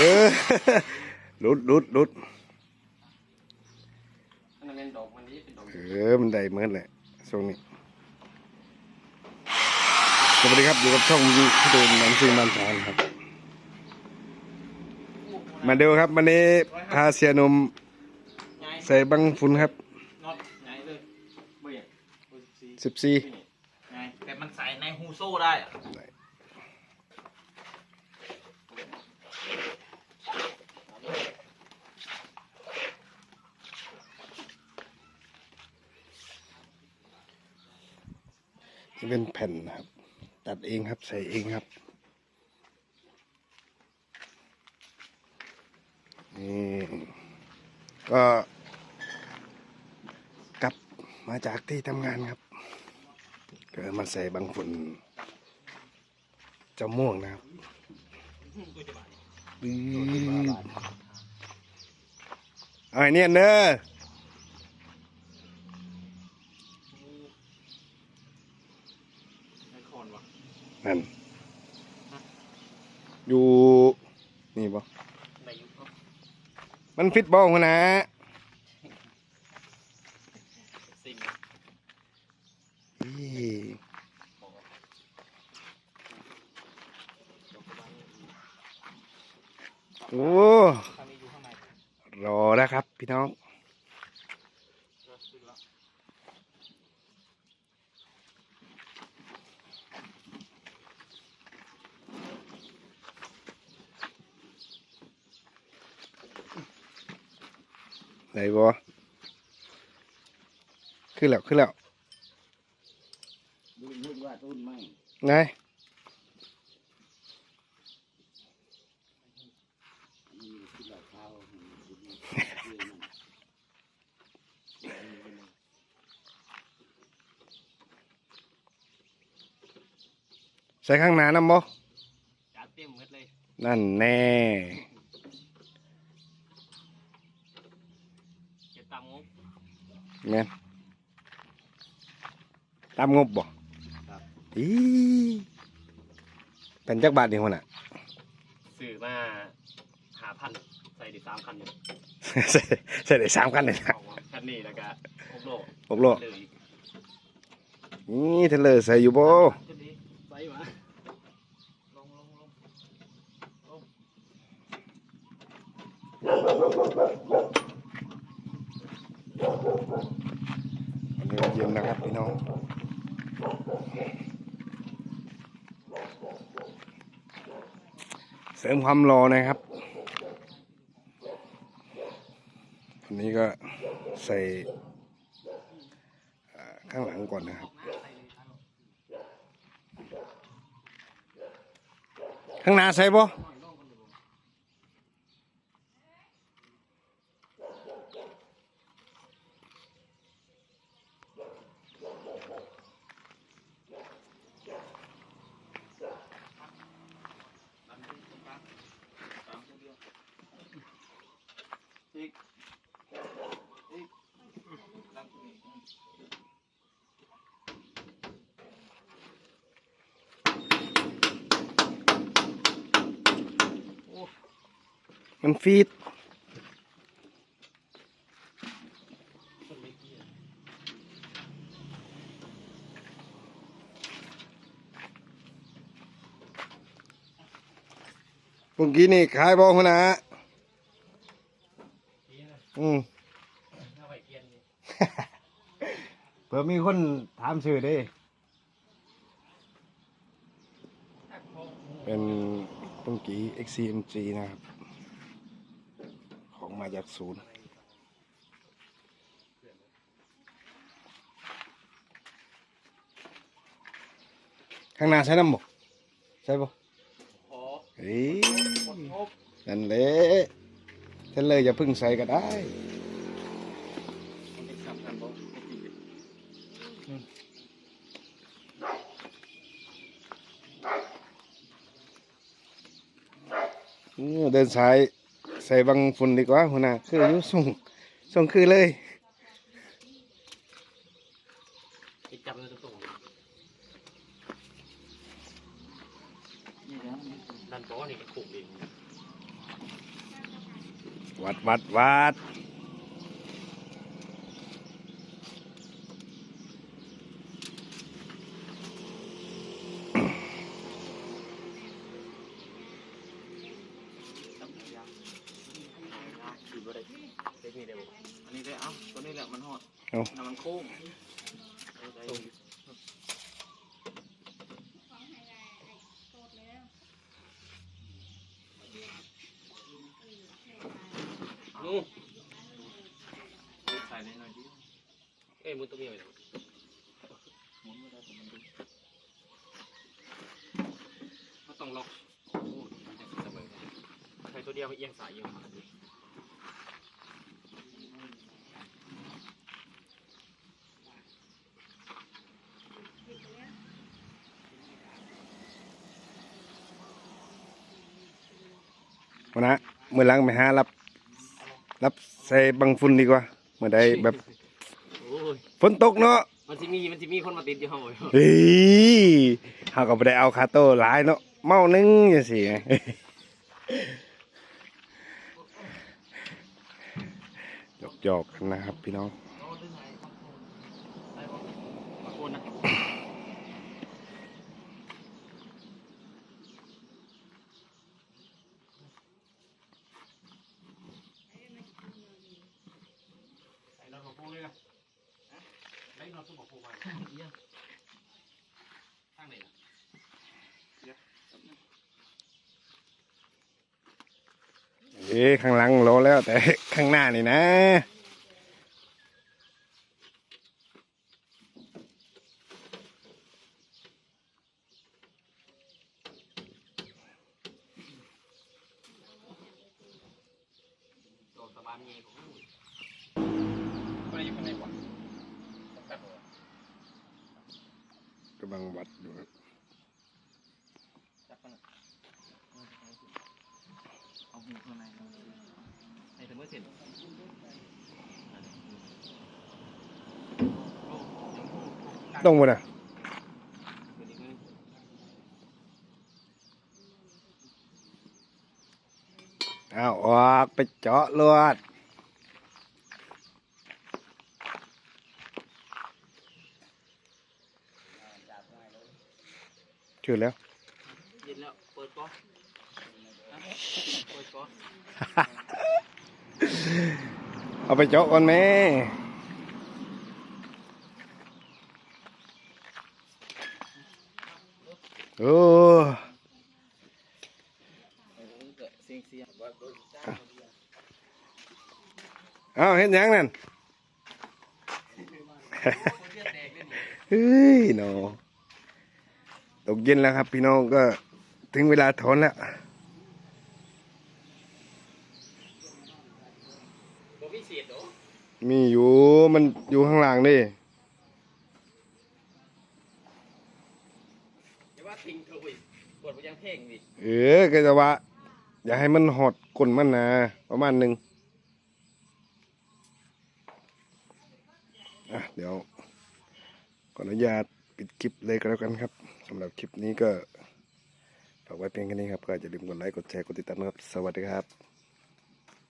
เออลุดลุดลุดอันนั้นเป็นดอกมันนี้เป็นดอกเออมันได้เหมือนแหละช่วงนี้สวัสดีครับอยู่กับช่องพี่โดนหนังซิงบ้านทานครับ มาเดียวครับวันนี้พาเสียหนมไงใส่บังฟุนครับน็อตไงเลยเบื่อเบอร์สิบสี่ สิบสี่ ไงแต่มันใส่ในฮูโซ่ได้อะ จะเป็นแผ่นนะครับ ตัดเองครับใส่เองครับ นี่ก็กลับมาจากที่ทำงานครับก็มาใส่บางฝุ่นเจ้าม่วงนะครับอืมเอาไอ้เนี่ยเนอะ ในคอนวะ นั่นอยู่นี่บ่มันฟิตบอลหัวนะโอ้รอแล้วครับ พี่น้อง ก็ซื้อแล้ว ไหนบ่ขึ้นแล้วขึ้นแล้วดูนึกว่าต้นไม้ไงมันมีที่เราเท้ามันมีที่มันใส่ข้างหน้าน้ำบ่จัดเต็มหมดเลย นั่นแน่ เก็บตามงบ แม่นตามงบบ่ครับ อีเป็นจักบาทนี่หัวน่ะซื้อมาหาพันใส่ดิสามคันอยู่ใส่ใส่ได้สามคันเลยนะเอาวะคันนี้แล้วก็หกโลหกโลเลยอีกนี่เทเลอร์ใส่อยู่บ่ขึ้นดีใส่มาลงลงลงลง อันนี้ก็เย็นนะครับพี่น้อง เสริมความรอนะครับอันนี้ก็ใส่ข้างหลังก่อนนะครับ ข้างหน้าใส่ปะ อีกอีกมันฟีดเมื่อกี้นี่ขายบ่คุณนะอืม เอาไปเกียนนี่ เผื่อมีคนถามชื่อเด้เป็นปุ้งกี XCMG นะครับ ของมาจากศูนย์ข้างหน้าใช้น้ำบ่ใช่บ่ขอเฮ้ยนั่นแหละท่านเลยอย่าพึ่งใส่ก็ได้ มันเป็นสำคัญบ่ไม่ดี อืม เดินสายใส่บังฝุ่นดีกว่าหัวหน้าคืออยู่ส่งส่งคือเลยไปจับเลยตรงๆดันโต๊ะนี่ก็ถูกเองวัดวัดวัด อันนี้ได้เอ้าตัวนี้แหละมันฮอดเอาน้ำมันโค้งนู่นใส่ได้หน่อยดิเอ้ยมึงต้องมีอะไรหมุนไม่ได้แต่มันดูเขาต้องล็อกโอ้ยจะเสมอใช้ตัวเดียวเอียงสายเอียงขาดิ วันนะมือหล้างไปหารับ รับใส่บังฝุ่นดีกว่าเมื่อใดแบบโอ้ยฝนตกเนาะมันจะมีมันจะมีคนมาติดอยู่ห้องเลยเฮ้ยเขาก็ไม่ได้เอาคาโต้หลายเนาะเมาหนึงอย่างสิไงหยอกๆกันนะครับพี่น้อง บางคนนะใส่ นอนของปูเลยนะใส่นอนของปูไปเยี่ยมข้างไหนล่ะเอ๊ะข้างหลังรอแล้วแต่ข้างหน้านี่นะโดนตะบานเงี้ยของลูกไม่ได้อยู่ข้างในวะแป๊บเดียวกำลังวัดอยู่ครับจับมันอะเอาหูข้างในเอาในถึงเมื่อเสร็จโอ้ยังหูกัดต้องหมดอะเดี๋ยวนี้มันเอาออกไปเจาะลวด ชื่อแล้วเย็นแล้วเปิดก๊อกนะเปิดก๊อกเอาไปเจาะก่อนแม่โอ้เออเกิดเสียงเสียงว่าโดนจ้าเอาเห็นยังนั่นคนเลือดแดงเลยนี่เฮ้ยเนาะต กเย็นแล้วครับ พี่น้องก็ถึงเวลาถอนแล้วบ่มีเสียดเหรอมีอยู่มันอยู่ข้างล่างนี่อย่าว่าทิ้งเถอะเว้ยปวดไปยังเพ่งดิเออก็จะว่า อย่าให้มันหอดก้นมันนะประมาณหนึ่งอะเดี๋ยวขออนุญาตปิดคลิปเลยก็แล้วกันครับ สำหรับคลิปนี้ก็ฝากไว้เพียงแค่นี้ครับก็อย่าลืมกดไลค์กดแชร์กดติดตามนะครับ สวัสดีครับ